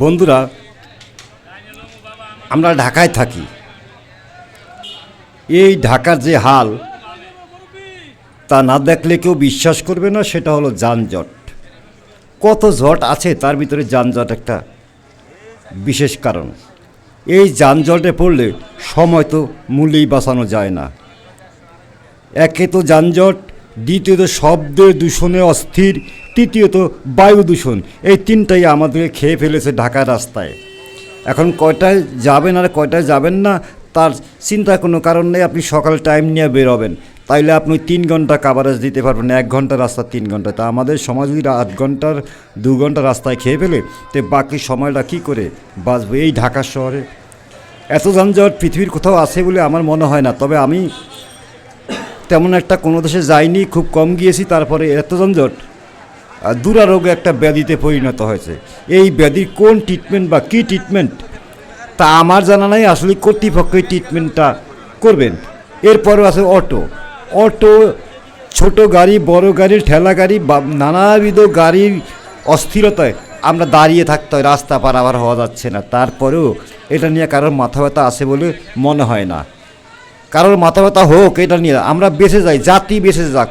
বন্ধুরা, আমরা ঢাকায় থাকি। এই ঢাকার যে হাল, তা না দেখলে কেউ বিশ্বাস করবে না, সেটা হলো যানজট। কত জট আছে তার ভিতরে যানজট একটা বিশেষ কারণ। এই যানজটে পড়লে সময় তো মূল্যেই বাঁচানো যায় না। একে তো যানজট, দ্বিতীয়ত শব্দের দূষণে অস্থির, তৃতীয়ত বায়ু দূষণ, এই তিনটাই আমাদেরকে খেয়ে ফেলেছে ঢাকা রাস্তায়। এখন কয়টায় যাবেন আর কয়টায় যাবেন না তার চিন্তার কোনো কারণ নেই, আপনি সকাল টাইম নিয়ে বেরোবেন। তাইলে আপনি তিন ঘণ্টা কাভারেজ দিতে পারবেন এক ঘণ্টা রাস্তা, তিন ঘণ্টা। তা আমাদের সমাজ যদি আট ঘণ্টার, দু ঘণ্টা রাস্তায় খেয়ে ফেলে, তো বাকি সময়টা কী করে বাঁচবে এই ঢাকা শহরে? এত যানজট পৃথিবীর কোথাও আছে বলে আমার মনে হয় না। তবে আমি তেমন একটা কোনো দেশে যাইনি, খুব কম গিয়েছি, তারপরে এত যানজট দুরারোগে একটা ব্যাধিতে পরিণত হয়েছে। এই ব্যাধির কোন ট্রিটমেন্ট বা কী ট্রিটমেন্ট তা আমার জানা নাই, আসলে কর্তৃপক্ষ এই ট্রিটমেন্টটা করবেন। এরপরও আছে অটো। অটো, ছোট গাড়ি, বড় গাড়ি, ঠেলা গাড়ি, বা নানাবিধ গাড়ির অস্থিরতায় আমরা দাঁড়িয়ে থাকতে হয়, রাস্তা পারাবার হওয়া যাচ্ছে না। তারপরেও এটা নিয়ে কারোর মাথা ব্যথা আছে বলে মনে হয় না। কারোর মাথা ব্যথা হোক, এটা নিয়ে আমরা বেঁচে যাই জাতি বেঁচে যাক।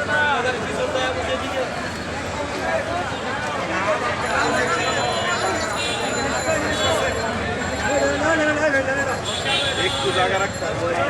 devagar.